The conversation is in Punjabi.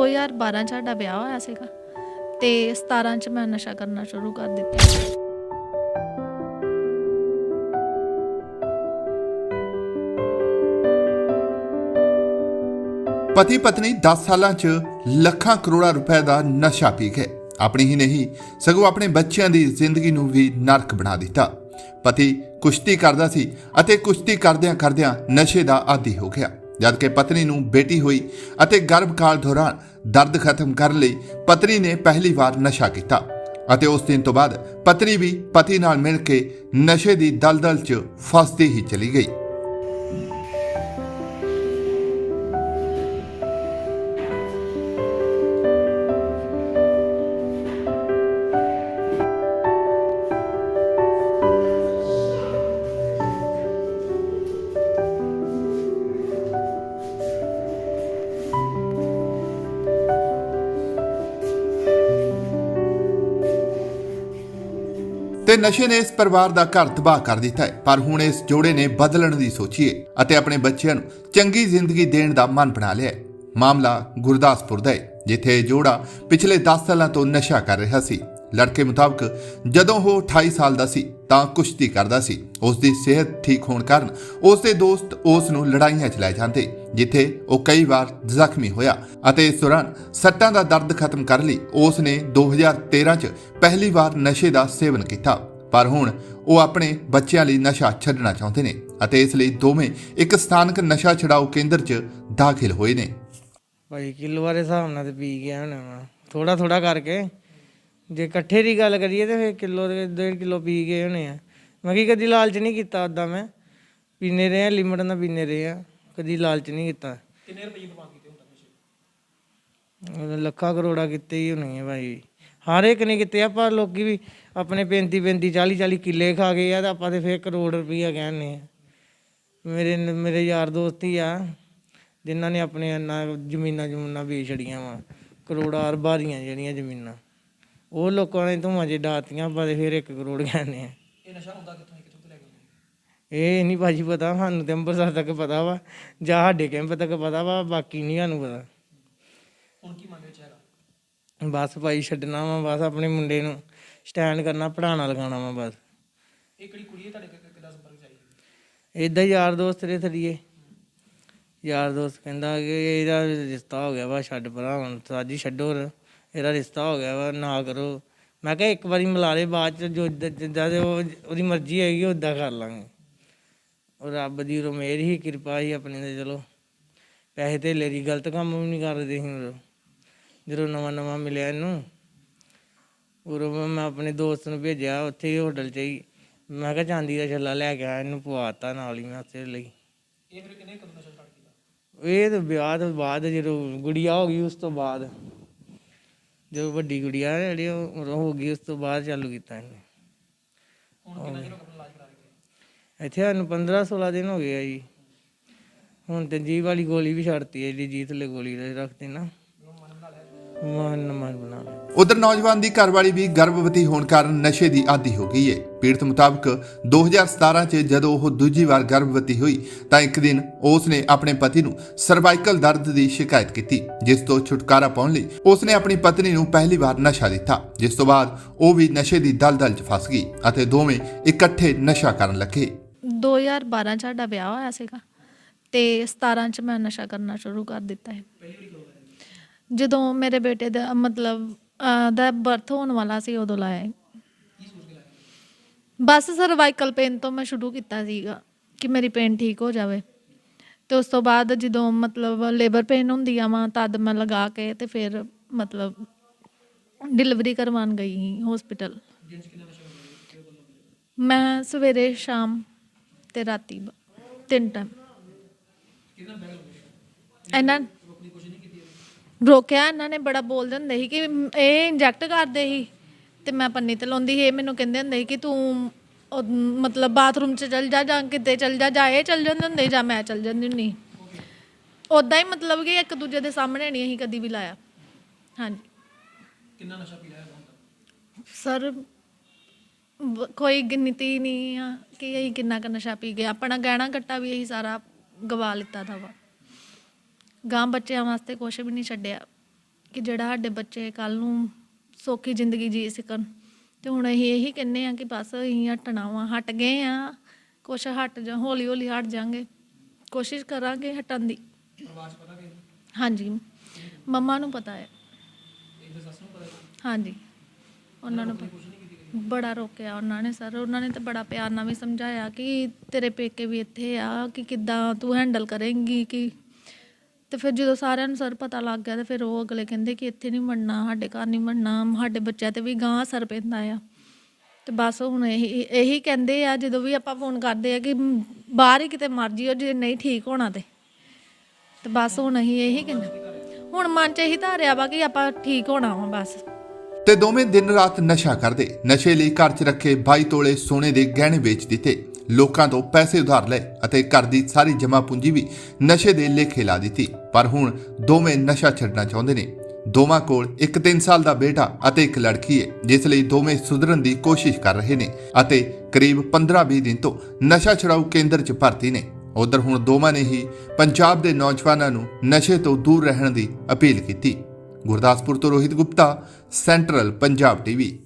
2012 ਚ ਸਾਡਾ ਵਿਆਹ ਹੋਇਆ ਸੀਗਾ ਤੇ 17 ਚ ਮੈਂ ਨਸ਼ਾ ਕਰਨਾ ਸ਼ੁਰੂ ਕਰ ਦਿੱਤਾ। ਪਤੀ ਪਤਨੀ 10 ਸਾਲਾਂ 'ਚ ਲੱਖਾਂ ਕਰੋੜਾਂ ਰੁਪਏ ਦਾ ਨਸ਼ਾ ਪੀ ਗਏ ਆਪਣੀ ਹੀ ਨਹੀਂ, ਸਗੋਂ ਆਪਣੇ ਬੱਚਿਆਂ ਦੀ ਜ਼ਿੰਦਗੀ ਨੂੰ ਵੀ ਨਰਕ ਬਣਾ ਦਿੱਤਾ। ਪਤੀ ਕੁਸ਼ਤੀ ਕਰਦਾ ਸੀ ਅਤੇ ਕੁਸ਼ਤੀ ਕਰਦਿਆਂ ਕਰਦਿਆਂ ਨਸ਼ੇ ਦਾ ਆਦੀ ਹੋ ਗਿਆ, ਜਦਕਿ ਪਤਨੀ ਨੂੰ ਬੇਟੀ ਹੋਈ ਅਤੇ ਗਰਭਕਾਲ ਦੌਰਾਨ ਦਰਦ ਖਤਮ ਕਰਨ ਲਈ ਪਤਨੀ ਨੇ ਪਹਿਲੀ ਵਾਰ ਨਸ਼ਾ ਕੀਤਾ ਅਤੇ ਉਸ ਦਿਨ ਤੋਂ ਬਾਅਦ ਪਤਨੀ ਵੀ ਪਤੀ ਨਾਲ ਮਿਲ ਕੇ ਨਸ਼ੇ ਦੀ ਦਲਦਲ 'ਚ ਫਸਦੀ ਹੀ ਚਲੀ ਗਈ। ਤੇ ਨਸ਼ੇ ਨੇ ਇਸ ਪਰਿਵਾਰ ਦਾ ਘਰ ਤਬਾਹ ਕਰ ਦਿੱਤਾ ਹੈ। ਪਰ ਹੁਣ ਇਸ ਜੋੜੇ ਨੇ ਬਦਲਣ ਦੀ ਸੋਚੀ ਹੈ ਅਤੇ ਆਪਣੇ ਬੱਚਿਆਂ ਨੂੰ ਚੰਗੀ ਜ਼ਿੰਦਗੀ ਦੇਣ ਦਾ ਮਨ ਬਣਾ ਲਿਆ ਹੈ। ਮਾਮਲਾ ਗੁਰਦਾਸਪੁਰ ਦਾ ਹੈ, ਜਿੱਥੇ ਇਹ ਜੋੜਾ ਪਿਛਲੇ 10 ਸਾਲਾਂ ਤੋਂ ਨਸ਼ਾ ਕਰ ਰਿਹਾ ਸੀ। ਲੜਕੇ ਮੁਤਾਬਕ ਜਦੋਂ ਉਹ 28 ਸਾਲ ਦਾ ਸੀ ਤਾਂ ਕੁਸ਼ਤੀ ਕਰਦਾ ਸੀ। ਉਸ ਦੀ ਸਿਹਤ ਠੀਕ ਹੋਣ ਕਾਰਨ ਉਸ ਦੇ ਦੋਸਤ ਉਸ ਨੂੰ ਲੜਾਈਆਂ 'ਚ ਲੈ ਜਾਂਦੇ, ਜਿੱਥੇ ਉਹ ਕਈ ਵਾਰ ਜ਼ਖਮੀ ਹੋਇਆ ਅਤੇ ਇਸ ਦੌਰਾਨ ਸੱਟਾਂ ਦਾ ਦਰਦ ਖਤਮ ਕਰਨ ਲਈ ਉਸ ਨੇ 2013 'ਚ ਪਹਿਲੀ ਵਾਰ ਨਸ਼ੇ ਦਾ ਸੇਵਨ ਕੀਤਾ। ਪਰ ਹੁਣ ਉਹ ਆਪਣੇ ਬੱਚਿਆਂ ਲਈ ਨਸ਼ਾ ਛੱਡਣਾ ਚਾਹੁੰਦੇ ਨੇ ਅਤੇ ਇਸ ਲਈ ਦੋਵੇਂ ਇੱਕ ਸਥਾਨਕ ਨਸ਼ਾ ਛਡਾਓ ਕੇਂਦਰ 'ਚ ਦਾਖਲ ਹੋਏ ਨੇ। ਭਾਈ, ਕਿਲੋ ਵਾਲੇ ਹਿਸਾਬ ਨਾਲ ਤੇ ਪੀ ਗਿਆ ਹੁਣ ਥੋੜਾ ਥੋੜਾ ਕਰਕੇ। ਜੇ ਇਕੱਠੇ ਦੀ ਗੱਲ ਕਰੀਏ ਤੇ ਫਿਰ ਕਿਲੋ ਦੇ ਡੇਢ ਕਿਲੋ ਪੀ ਗਏ ਹੋਣੇ ਆ। ਮੈਂ ਕੀ ਕਦੀ ਲਾਲਚ ਨਹੀਂ ਕੀਤਾ ਉਦਾਂ ਮੈਂ। ਪੀਨੇ ਰਹੇ ਆ ਲਿਮਟ ਨਾਲ ਪੀਨੇ ਰਹੇ ਆ। ਕਦੀ ਲਾਲਚ ਨਹੀਂ ਕੀਤਾ। ਕਿੰਨੇ ਰੁਪਏ ਦਿਮਾਗ ਕੀਤੇ ਹੁੰਦਾ ਲੱਖਾਂ ਕਰੋੜਾ ਕੀਤੇ ਹੀ ਹੋਣੇ ਆ ਭਾਈ। ਹਰ ਇੱਕ ਨੇ ਕੀਤੇ ਆ ਪਰ ਲੋਕੀ ਵੀ ਆਪਣੇ 35 35 40 40 ਕਿੱਲੇ ਖਾ ਗਏ ਆ ਤੇ ਆਪਾਂ ਤੇ ਫੇਰ ਕਰੋੜ ਰੁਪਈਆ ਕਹਿੰਨੇ ਆ। ਮੇਰੇ ਮੇਰੇ ਯਾਰ ਦੋਸਤ ਹੀ ਆ ਜਿਨ੍ਹਾਂ ਨੇ ਆਪਣੇ ਇੰਨਾ ਜ਼ਮੀਨਾਂ ਜਮੂਨਾਂ ਵੇਚ ਛੜੀਆਂ ਵਾ। ਕਰੋੜਾਂ ਅਰਬਾਂ ਦੀਆਂ ਜਿਹੜੀਆਂ ਜ਼ਮੀਨਾਂ। ਉਹ ਲੋਕਾਂ ਨੇ ਧੂਆਂ ਜੇ ਡਾਤੀਆਂ ਪਰ ਫਿਰ 1 ਕਰੋੜ ਕਹਿੰਦੇ ਆ। ਇਹ ਨਸ਼ਾ ਹੁੰਦਾ ਕਿੱਥੋਂ ਕਿੱਥੋਂ ਲੈ ਕੇ ਇਹ ਨਹੀਂ ਭਾਜੀ ਪਤਾ ਸਾਨੂੰ ਤੇ ਅੰਮ੍ਰਿਤਸਰ ਤੱਕ ਪਤਾ ਵਾ ਜਾਂ ਸਾਡੇ ਕੈਂਪ ਤੱਕ ਪਤਾ ਵਾ ਬਾਕੀ ਨਹੀਂ ਸਾਨੂੰ ਪਤਾ। ਹੁਣ ਕੀ ਮੰਗ ਰਿਹਾ ਬਸ ਭਾਈ ਛੱਡਣਾ ਵਾ ਬਸ ਆਪਣੇ ਮੁੰਡੇ ਨੂੰ ਸਟੈਂਡ ਕਰਨਾ ਪੜਾਉਣਾ ਲਗਾਉਣਾ ਵਾ ਬਸ। ਇਹ ਕਿਹੜੀ ਕੁੜੀ ਹੈ ਤੁਹਾਡੇ ਕਿੱਦਾਂ ਸੰਪਰਕ ਚਾਹੀਦਾ ਇਦਾਂ ਯਾਰ ਦੋਸਤ ਦੇ ਥਰੀਏ ਯਾਰ ਦੋਸਤ ਕਹਿੰਦਾ ਕਿ ਇਹਦਾ ਰਿਸ਼ਤਾ ਹੋ ਗਿਆ ਵਾ ਛੱਡ ਭਰਾ ਹੁਣ ਸਾਜੀ ਛੱਡੋ ਰ- ਇਹਦਾ ਰਿਸ਼ਤਾ ਹੋ ਗਿਆ ਵਾ ਨਾ ਕਰੋ। ਮੈਂ ਕਿਹਾ ਇੱਕ ਵਾਰੀ ਮਿਲਾ ਲੈ ਬਾਅਦ ਚ ਜੋ ਜਿੱਦਾਂ- ਜਿੱਦਾਂ ਦੇ ਉਹ ਉਹਦੀ ਮਰਜ਼ੀ ਹੈਗੀ ਉਦਾਂ ਕਰ ਲਾਂਗੇ। ਉਹ ਰੱਬ ਦੀ ਰੋ ਮੇਰ ਹੀ ਕਿਰਪਾ ਹੀ ਆਪਣੀ ਤੇ ਚਲੋ। ਪੈਸੇ ਤੇ ਦੀ ਗਲਤ ਕੰਮ ਵੀ ਨਹੀਂ ਕਰਦੇ ਸੀ ਉਦੋਂ ਜਦੋਂ ਨਵਾਂ ਨਵਾਂ ਮਿਲਿਆ ਇਹਨੂੰ ਉਦੋਂ ਮੈਂ ਆਪਣੇ ਦੋਸਤ ਨੂੰ ਭੇਜਿਆ ਉੱਥੇ ਹੀ ਹੋਟਲ 'ਚ ਹੀ। ਮੈਂ ਕਿਹਾ ਚਾਂਦੀ ਦਾ ਛੱਲਾ ਲੈ ਕੇ ਆਇਆ ਇਹਨੂੰ ਪਵਾਤਾ ਨਾਲ ਹੀ ਮੈਂ ਉਸੇ ਲਈ। ਇਹ ਤਾਂ ਵਿਆਹ ਤੋਂ ਬਾਅਦ ਜਦੋਂ ਗੁੜੀਆ ਹੋ ਗਈ ਉਸ ਤੋਂ ਬਾਅਦ। ਜਦੋਂ ਵੱਡੀ ਗੁੜੀਆ ਹੈ ਜਿਹੜੀ ਉਹ ਹੋ ਗਈ ਉਸ ਤੋਂ ਬਾਅਦ ਚਾਲੂ ਕੀਤਾ ਇਹਨੇ। ਇੱਥੇ ਸਾਨੂੰ 15 16 ਦਿਨ ਹੋ ਗਏ ਆ ਜੀ। ਹੁਣ ਤੇ ਜੀਵ ਵਾਲੀ ਗੋਲੀ ਵੀ ਛੱਡਤੀ ਹੈ ਜਿਹੜੀ ਜੀਤ ਗੋਲੀ ਰੱਖਦੇ ਨਾ। ਉਧਰ ਨੌਜਵਾਨ ਦੀ ਘਰਵਾਲੀ ਵੀ ਗਰਭਵਤੀ ਹੋਣ ਕਾਰਨ ਨਸ਼ੇ ਦੀ ਆਦੀ ਹੋ ਗਈ ਹੈ ਪੀੜਤ ਮੁਤਾਬਕ 2017 ਚ ਜਦੋਂ ਉਹ ਦੂਜੀ ਵਾਰ ਗਰਭਵਤੀ ਹੋਈ, ਤਾਂ ਇੱਕ ਦਿਨ ਉਸ ਨੇ ਆਪਣੇ ਪਤੀ ਨੂੰ ਸਰਵਾਈਕਲ ਦਰਦ ਦੀ ਸ਼ਿਕਾਇਤ ਕੀਤੀ, ਜਿਸ ਤੋਂ ਛੁਟਕਾਰਾ ਪਾਉਣ ਲਈ ਉਸ ਨੇ ਆਪਣੀ ਪਤਨੀ ਨੂੰ ਪਹਿਲੀ ਵਾਰ ਨਸ਼ਾ ਦਿੱਤਾ, ਜਿਸ ਤੋਂ ਬਾਅਦ ਉਹ ਵੀ ਨਸ਼ੇ ਦੀ ਦਲਦਲ 'ਚ ਫਸ ਗਈ ਅਤੇ ਦੋਵੇਂ ਇਕੱਠੇ ਨਸ਼ਾ ਕਰਨ ਲੱਗੇ। 2012 ਚ ਸਾਡਾ ਵਿਆਹ ਹੋਇਆ ਸੀਗਾ ਤੇ 17 ਚ ਮੈਂ ਨਸ਼ਾ ਕਰਨਾ ਸ਼ੁਰੂ ਕਰ ਦਿੱਤਾ ਹੈ ਜਦੋਂ ਮੇਰੇ ਬੇਟੇ ਦਾ ਮਤਲਬ ਦਾ ਬਰਥ ਹੋਣ ਵਾਲਾ ਸੀ ਉਦੋਂ ਲਾਇਆ। ਬਸ ਸਰਵਾਈਕਲ ਪੇਨ ਤੋਂ ਮੈਂ ਸ਼ੁਰੂ ਕੀਤਾ ਸੀਗਾ ਕਿ ਮੇਰੀ ਪੇਨ ਠੀਕ ਹੋ ਜਾਵੇ। ਤੇ ਉਸ ਤੋਂ ਬਾਅਦ ਜਦੋਂ ਮਤਲਬ ਲੇਬਰ ਪੇਨ ਹੁੰਦੀ ਆ ਵਾ ਤਦ ਮੈਂ ਲਗਾ ਕੇ ਤੇ ਫਿਰ ਮਤਲਬ ਡਿਲੀਵਰੀ ਕਰਵਾਉਣ ਗਈ ਹਸਪੀਟਲ ਮੈਂ ਸਵੇਰੇ ਸ਼ਾਮ ਤੇ ਰਾਤੀ ਬ- ਤਿੰਨ ਟਾਈਮ ਇਹਨਾਂ ਰੋਕਿਆ ਇਹਨਾਂ ਨੇ ਬੜਾ ਬੋਲਦੇ ਹੁੰਦੇ ਸੀ ਕਿ ਇਹ ਇੰਜੈਕਟ ਕਰਦੇ ਸੀ। ਤੇ ਮੈਂ ਪੰਨੀ ਤੇ ਲਾਉਂਦੀ ਸੀ ਇਹ ਮੈਨੂੰ ਕਹਿੰਦੇ ਹੁੰਦੇ ਸੀ ਕਿ ਤੂੰ ਉਹ ਮਤਲਬ ਬਾਥਰੂਮ 'ਚ ਚਲ ਜਾ ਜਾਂ ਕਿਤੇ ਚਲ ਜਾ ਜਾਂ ਇਹ ਚਲ ਜਾਂਦੇ ਹੁੰਦੇ ਜਾਂ ਮੈਂ ਚਲ ਜਾਂਦੀ ਹੁੰਦੀ ਉਦਾਂ ਹੀ ਮਤਲਬ ਕਿ ਇੱਕ ਦੂਜੇ ਦੇ ਸਾਹਮਣੇ ਨਹੀਂ ਅਸੀਂ ਕਦੀ ਵੀ ਲਾਇਆ। ਹਾਂਜੀ। ਕਿੰਨਾ ਨਸ਼ਾ ਪੀ ਲਿਆ ਸਰ ਕੋਈ ਗਿਣਤੀ ਨਹੀਂ ਆ ਕਿ ਅਸੀਂ ਕਿੰਨਾ ਕੁ ਨਸ਼ਾ ਪੀ ਗਏ। ਆਪਣਾ ਗਹਿਣਾ ਗੱਟਾ ਵੀ ਅਸੀਂ ਸਾਰਾ ਗਵਾ ਲਿੱਤਾ ਦਾ ਵਾ ਗਾਂ ਬੱਚਿਆਂ ਵਾਸਤੇ ਕੁਝ ਵੀ ਨਹੀਂ ਛੱਡਿਆ ਕਿ ਜਿਹੜਾ ਸਾਡੇ ਬੱਚੇ ਕੱਲ ਨੂੰ ਸੌਖੀ ਜ਼ਿੰਦਗੀ ਜੀ ਸਕਣ। ਤੇ ਹੁਣ ਅਸੀਂ ਇਹੀ ਕਹਿੰਨੇ ਆ ਕਿ ਬਸ ਅਸੀਂ ਹਟਣਾ ਵਾ ਹਟ ਗਏ ਆ ਕੁਛ ਹਟ ਜਾ ਹੌਲੀ ਹੌਲੀ ਹਟ ਜਾਾਂਗੇ। ਕੋਸ਼ਿਸ਼ ਕਰਾਂਗੇ ਹਟਣ ਦੀ। ਹਾਂਜੀ। ਮੰਮਾ ਨੂੰ ਪਤਾ ਹੈ। ਹਾਂਜੀ। ਉਹਨਾਂ ਨੂੰ ਬੜਾ ਰੋਕਿਆ ਉਹਨਾਂ ਨੇ ਸਰ। ਉਹਨਾਂ ਨੇ ਤਾਂ ਬੜਾ ਪਿਆਰ ਨਾਲ ਵੀ ਸਮਝਾਇਆ ਕਿ ਤੇਰੇ ਪੇਕੇ ਵੀ ਇੱਥੇ ਆ ਕਿ ਕਿੱਦਾਂ ਤੂੰ ਹੈਂਡਲ ਕਰੇਂਗੀ ਕਿ ਤੇ ਫਿਰ ਜਦੋਂ ਸਾਰਿਆਂ ਨੂੰ ਸਰ ਪਤਾ ਲੱਗ ਗਿਆ ਤੇ ਫਿਰ ਉਹ ਅਗਲੇ ਕਹਿੰਦੇ ਕਿ ਇੱਥੇ ਨਹੀਂ ਮੰਨਣਾ ਸਾਡੇ ਘਰ ਨਹੀਂ ਮੰਨਣਾ ਸਾਡੇ ਬੱਚਿਆਂ ਤੇ ਵੀ ਗਾਂ ਅਸਰ ਪੈਂਦਾ ਆ। ਤੇ ਬਸ ਹੁਣ ਇਹੀ ਇਹੀ ਕਹਿੰਦੇ ਆ, ਜਦੋਂ ਵੀ ਆਪਾਂ ਫੋਨ ਕਰਦੇ ਆ ਕਿ ਬਾਹਰ ਹੀ ਕਿਤੇ ਮਰਜ਼ੀ ਜਿਓ, ਜੇ ਨਹੀਂ ਠੀਕ ਹੋਣਾ ਤੇ। ਤੇ ਬਸ ਹੁਣ ਅਸੀਂ ਇਹੀ ਕਹਿੰਦੇ ਹੁਣ ਮਨ 'ਚ ਇਹੀ ਧਾਰਿਆ ਵਾ ਕਿ ਆਪਾਂ ਠੀਕ ਹੋਣਾ ਵਾ ਬਸ। ਤੇ ਦੋਵੇਂ ਦਿਨ ਰਾਤ ਨਸ਼ਾ ਕਰਦੇ, ਨਸ਼ੇ ਲਈ ਘਰ 'ਚ ਰੱਖੇ 22 ਤੋਲੇ ਸੋਨੇ ਦੇ ਗਹਿਣੇ ਵੇਚ ਦਿੱਤੇ। ਲੋਕਾਂ ਤੋਂ ਪੈਸੇ ਉਧਾਰ ਲਏ ਅਤੇ ਘਰ ਦੀ ਸਾਰੀ ਜਮ੍ਹਾਂ ਪੂੰਜੀ ਵੀ ਨਸ਼ੇ ਦੇ ਲੇਖੇ ਲਾ ਦਿੱਤੀ। ਪਰ ਹੁਣ ਦੋਵੇਂ ਨਸ਼ਾ ਛੱਡਣਾ ਚਾਹੁੰਦੇ ਨੇ। ਦੋਵਾਂ ਕੋਲ ਇੱਕ 3 ਸਾਲ ਦਾ ਬੇਟਾ ਅਤੇ ਇੱਕ ਲੜਕੀ ਹੈ ਜਿਸ ਲਈ ਦੋਵੇਂ ਸੁਧਰਨ ਦੀ ਕੋਸ਼ਿਸ਼ ਕਰ ਰਹੇ ਨੇ ਅਤੇ ਕਰੀਬ 15-20 ਦਿਨ ਤੋਂ ਨਸ਼ਾ ਛੁਡਾਊ ਕੇਂਦਰ 'ਚ ਭਰਤੀ ਨੇ। ਉਧਰ ਹੁਣ ਦੋਵਾਂ ਨੇ ਹੀ ਪੰਜਾਬ ਦੇ ਨੌਜਵਾਨਾਂ ਨੂੰ ਨਸ਼ੇ ਤੋਂ ਦੂਰ ਰਹਿਣ ਦੀ ਅਪੀਲ ਕੀਤੀ। ਗੁਰਦਾਸਪੁਰ ਤੋਂ ਰੋਹਿਤ ਗੁਪਤਾ, ਸੈਂਟਰਲ ਪੰਜਾਬ ਟੀਵੀ।